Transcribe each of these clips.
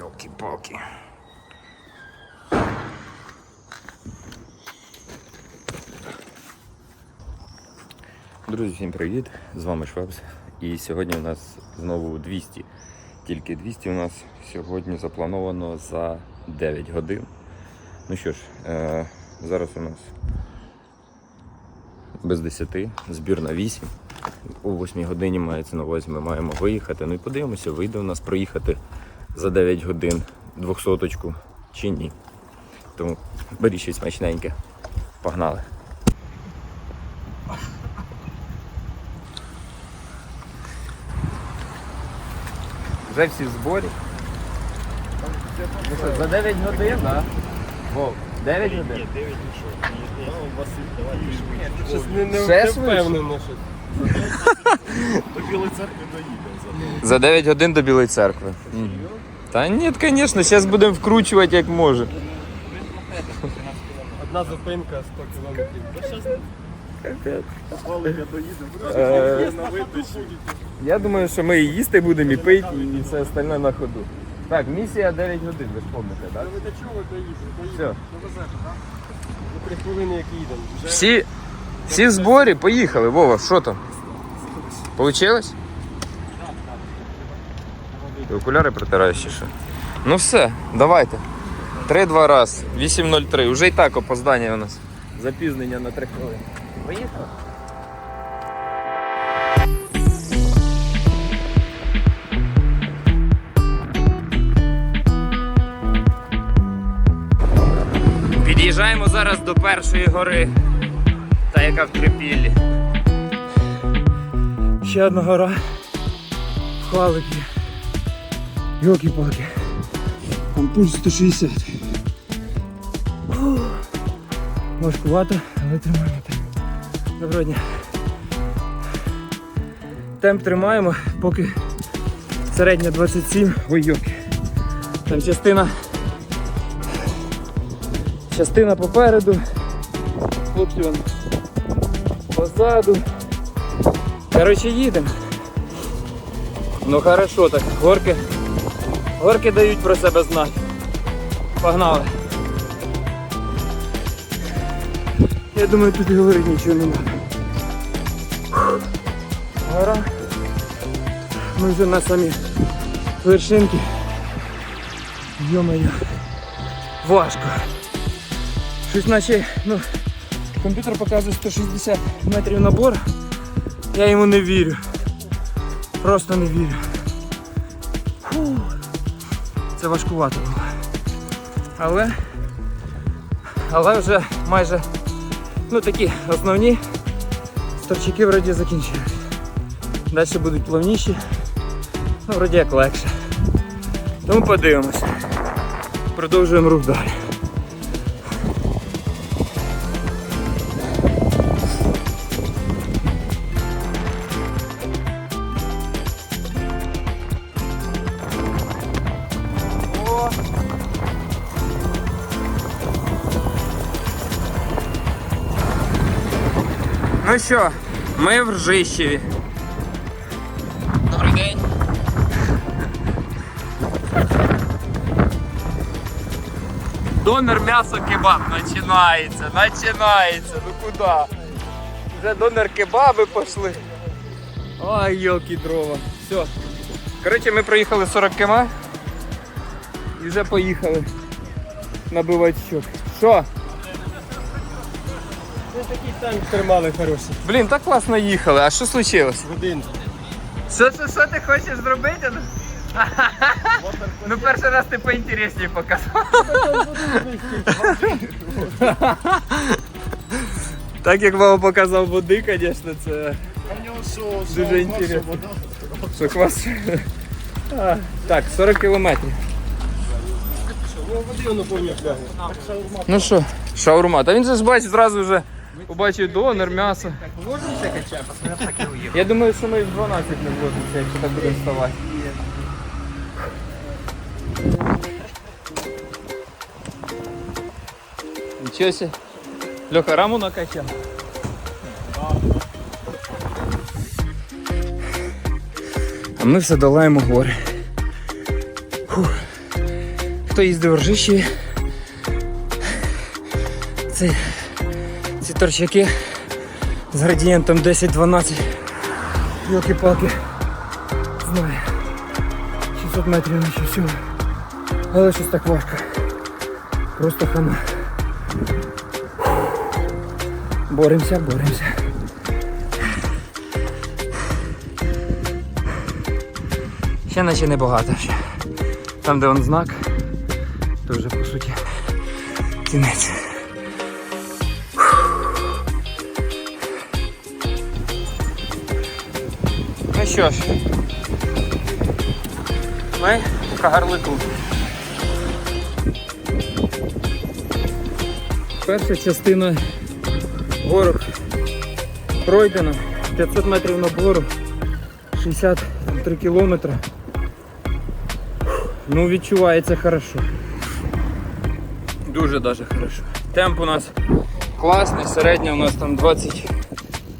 Йолки-палки. Друзі, всім привіт! З вами Швепс. І сьогодні у нас знову 200. Тільки 200 у нас сьогодні заплановано за 9 годин. Ну що ж, е- зараз у нас без 10, збір на 8. О 8 годині мається на увазі, ми маємо виїхати. Ну і подивимося, вийде у нас проїхати за 9 годин 200 чи ні. Тому беріть щось смачненьке. Погнали. Вже всі в зборі. Ну що, за 9 годин, так? Да? Вов, 9 годин? Щось не, не, Ще впевнено, що До Білої церкви доїдемо за За 9 годин до Білої церкви. Та ні, звісно, зараз будемо вкручувати як може. одна зупинка 100 кілометрів. Палика доїдемо. Е. Я думаю, що ми і їсти будемо, і пити, і все остальне на ходу. Так, місія 9 годин, ви ж пам'ятаєте, так? Ви до чого доїдете? Все. За три хвилини як їдемо. Всі, всі в зборі, поїхали. Вова, що там? Получилось? Ти окуляри протираєш що? Ну все, давайте. 3-2 раз. 8.03. Уже і так опоздання у нас. Запізнення на 3 хвилини. Поїхали. Під'їжджаємо зараз до першої гори, та яка в Трипіллі. Ще одна гора. Хвалики. Йоки-палки. Там пульс 160. Фух. Важкувато, але тримаємо. Доброго дня. Темп тримаємо, поки середня 27. Ой, йоки. Там частина частина попереду, хлопці вон позаду. Коротше, їдемо. Ну хорошо так, горки. Горки дають про себе знати. Погнали. Я думаю, тут говорити нічого не треба. Гора. Ми вже на самі вершинки. Йо-моє. Важко. Щось наче, ну, комп'ютер показує 160 метрів набор. Я йому не вірю. Просто не вірю. Фу. Це важкувато було. Але, але вже майже ну такі основні сторчаки вроді закінчились. Далі будуть плавніші, ну вроді як легше. Тому подивимося. Продовжуємо рух далі. Що, ми в Ржищеві. Добрий день. Донор м'ясо кебаб починається, починається. Ну куди? Вже донор кебаби пішли. Ой, йолки дрова. Все. Коротше, ми проїхали 40 км і вже поїхали набивати щок. Що? Ми такий темп тримали хороший. Блін, так класно їхали. А що случилось? Годин. Що, що, що ти хочеш зробити? Ну перший раз ти поінтересніше показав. Так як мама показав води, звісно, це А в нього що, Дуже що, інтересно. вода? що квас. А, Так, 40 кілометрів. Ну, води воно повні фляги. Ну що, шаурма. Та він же ж бачить, зразу вже побачив донор, м'ясо. Вложимося кача, посмотрим, так і уїв. Я думаю, що ми в 12 не вложимося, якщо так будемо вставати. Нічого себе. Льоха, раму накачав. А ми все долаємо гори. Фух. хто їздив в Ржищеві, це, ці торчаки з градієнтом 10-12. Йоки-палки. Знаю. 600 метрів наче всього. Але щось так важко. Просто хана. Боремося, боремося. Ще наче небагато. Там, де он знак, то вже по суті кінець. Що ж, ми в Кагарлику. Перша частина горок пройдена. 500 метрів набору, 63 кілометри. Ну, відчувається хорошо. Дуже даже хорошо. Темп у нас класний, середній у нас там 20,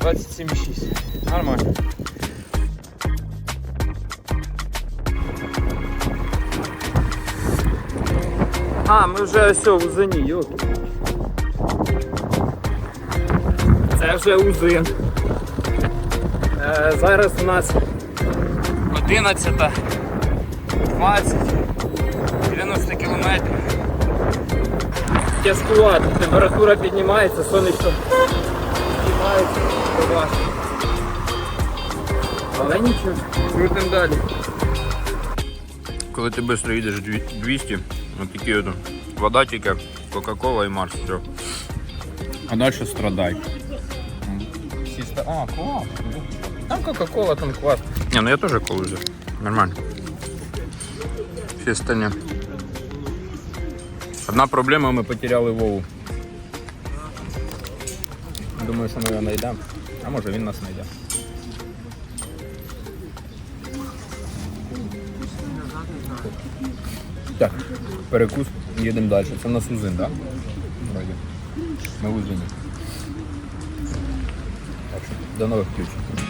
27,6. Нормально. А, ми вже ось у Узині, йоки. Це вже Узин. Е, зараз у нас 11, 20, 90 кілометрів. Тяжкувато, температура піднімається, сонечко піднімається, важко. Але нічого, крутим далі. Коли ти швидко їдеш 200, от такі от вода тільки, Кока-Кола і Марс, все. А далі страдай. Чисто. А, клас. Там Кока-Кола, там клас. Не, ну я теж колу взяв. Нормально. Всі остальні. Одна проблема, ми потеряли Вову. Думаю, що ми його знайдемо. А може він нас знайде. Так, перекус, їдемо далі. Це в нас Узин, так? Да? Ми в Узині. До нових включень.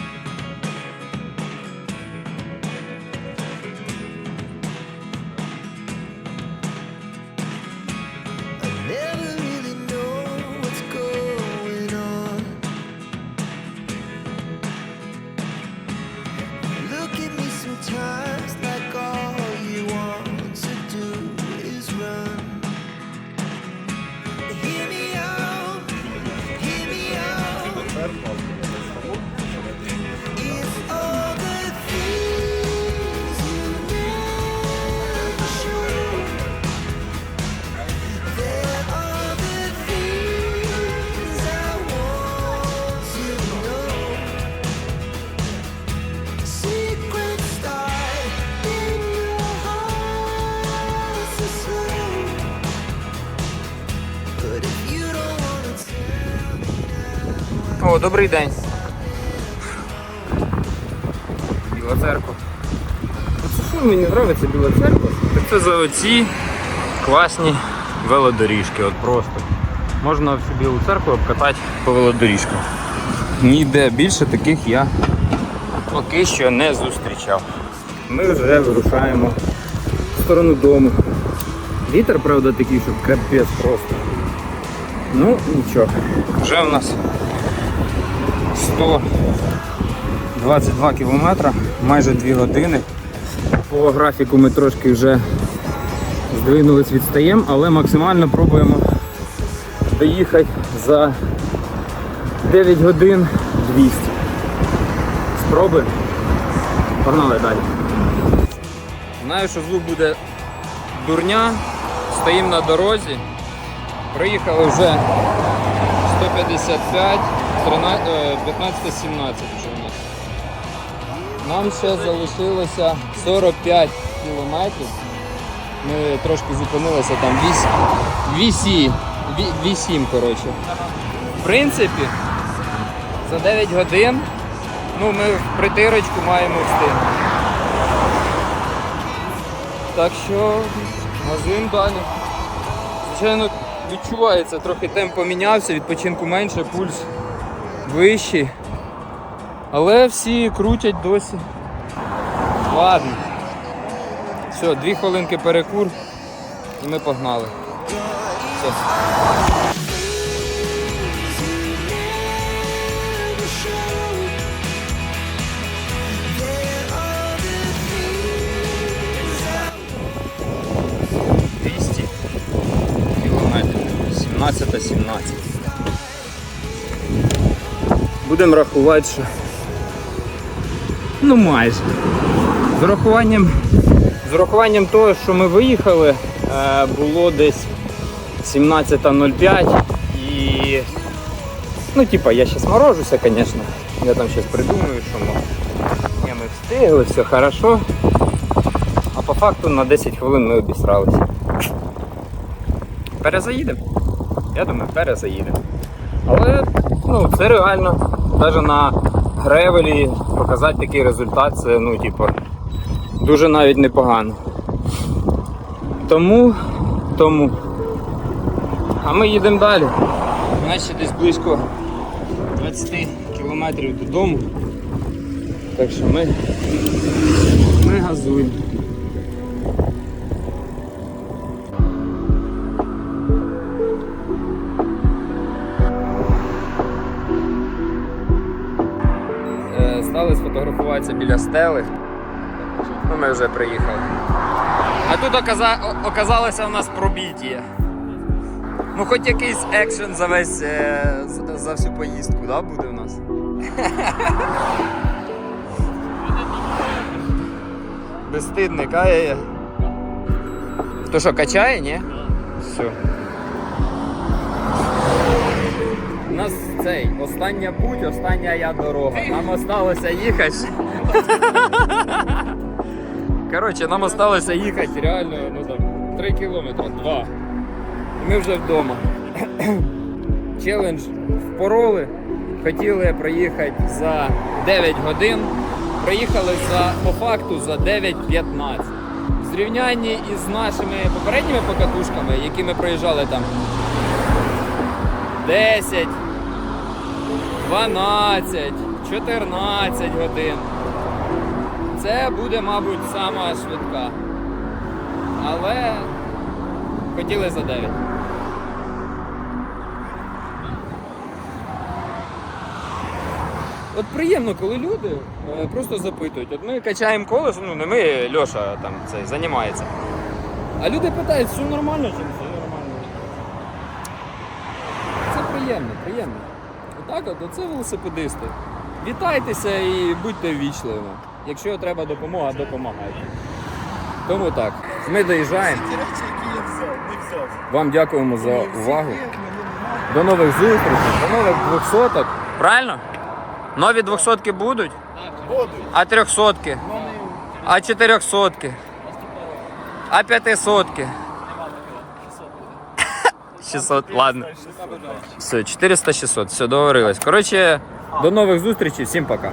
О, добрий день. Біла церква. Оце що мені подобається біла церква? Так це за оці класні велодоріжки. От просто. Можна всю білу церкву обкатати по велодоріжкам. Ніде більше таких я поки що не зустрічав. Ми вже вирушаємо в сторону дому. Вітер, правда, такий, що капець просто. Ну, нічого. Вже в нас 122 кілометри, майже 2 години. По графіку ми трошки вже здвинулись, відстаємо, але максимально пробуємо доїхати за 9 годин 200. Спробуємо. Погнали далі. Знаю, що звук буде дурня. Стоїмо на дорозі. Приїхали вже 155, 13, е, 15, 17 вже у нас. Нам ще залишилося 45 кілометрів. Ми трошки зупинилися там 8, 8, 8 коротше. В принципі, за 9 годин ну, ми в притирочку маємо встигнути. Так що газуємо далі. Звичайно, відчувається, трохи темп помінявся, відпочинку менше, пульс вищі. Але всі крутять досі. Ладно. Все, дві хвилинки перекур і ми погнали. Все. Кілометрів. 17-17. Будемо рахувати, що. Ну майже. З урахуванням, з урахуванням того, що ми виїхали, е, було десь 17.05 і. Ну, типа, я зараз морожуся, звісно. Я там зараз придумаю, що ми, Ні, ми встигли, все хорошо. А по факту на 10 хвилин ми обісралися. Перезаїдемо. Я думаю, перезаїдемо. Але ну, це реально. Навіть на гревелі показати такий результат, це ну, типу, дуже навіть непогано. Тому, тому. А ми їдемо далі. У нас ще десь близько 20 кілометрів додому. Так що ми, ми газуємо. Стали сфотографуватися біля стели. Ну, ми вже приїхали. А тут оказа... оказалося у нас пробіття. Ну, хоч якийсь екшен за весь е, за всю поїздку, да, буде у нас? Безстидник, а я. То що, качає, ні? Все. Нас цей остання путь, остання я дорога. Нам осталося їхати. Коротше, нам осталося їхати реально ну, там, 3 кілометри, 2. І ми вже вдома. Челендж впороли. Хотіли проїхати за 9 годин. Проїхали за, по факту за 9.15. В зрівнянні із нашими попередніми покатушками, які ми проїжджали там 10, 12, 14 годин. Це буде, мабуть, сама швидка. Але хотіли за 9. От приємно, коли люди е, просто запитують. От ми качаємо колесо, ну не ми, Льоша там цей займається. А люди питають, все нормально чи все нормально. Це приємно, приємно. Отак от, оце велосипедисти. Вітайтеся і будьте ввічливими. Якщо треба допомога, допомагайте. Тому так, ми доїжджаємо. Вам дякуємо за увагу. До нових зустрічей, до нових двохсоток. Правильно? Нові двохсотки будуть? Будуть. А трьохсотки? А чотирьохсотки? А п'ятисотки? 600, ладно. Все, 400-600, все, договорились. Коротше, до нових зустрічей, всім пока.